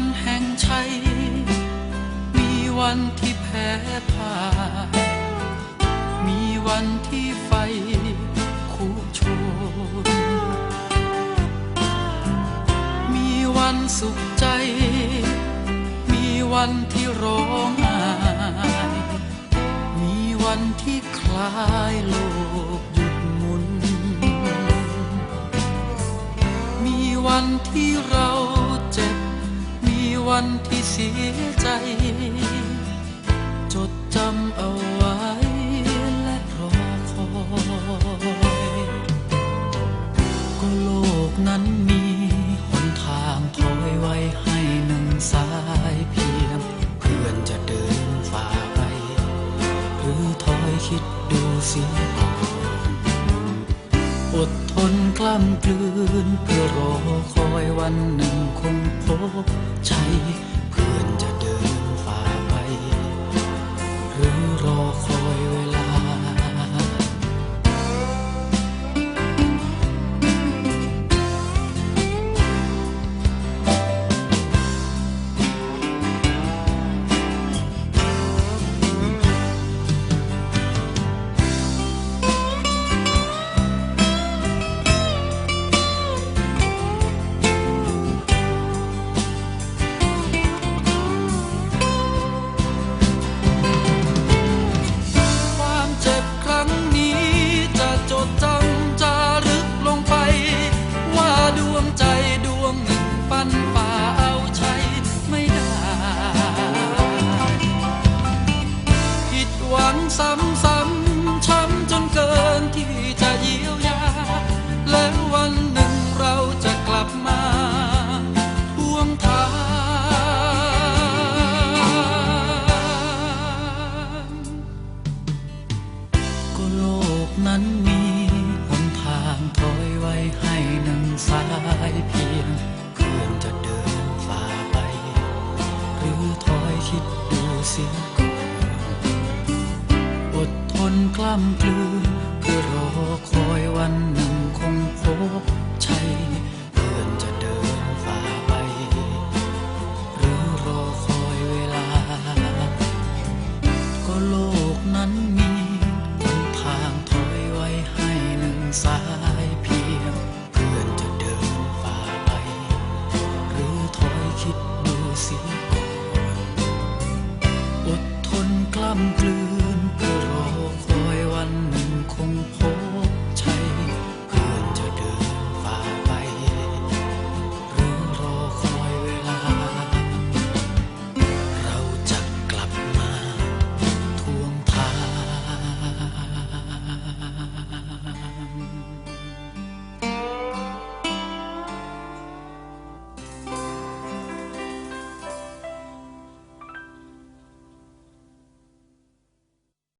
นแห่งชัย มีวันที่แพ้พ่ายมีวันที่ไฟคู่ชน มีวันสุขใจ มีวันที่ร้องไห้มีวันที่คลายโลกหยุดหมุน มีวันที่เรา วันที่เสียใจ จดจำเอาไว้และรอคอยก็โลกนั้นมีหนทางถอยไว้ให้หนึ่งสายเพียง เพื่อนจะเดินฝ่าไป หรือถอยคิดดูเสียก่อนอดทนกล้ำกลืนเพื่อรอ วันหนึ่งคงพบใจ ซ้ำซ้ำช้ำจนเกินที่จะเยียวยา แล้ววันหนึ่งเราจะกลับมาทวงทานก็โลกนั้นมีหนทางถอยไว้ให้หนึ่งสายเพียงเพื่อนจะเดินฝ่าไป หรือถอยคิดดูเสียก่อน นกล้ำกลืนเพื่อรอคอยวันหนึ่งคงพบชัยเพื่อนจะเดินฝ่าไป หรือรอคอยเวลา ก็โลกนั้นมีหนทางถอยไว้ให้หนึ่งสายเพียง เพื่อนจะเดินฝ่าไป หรือถอยคิดดูสิก่อนอดทนกล้ำกลืน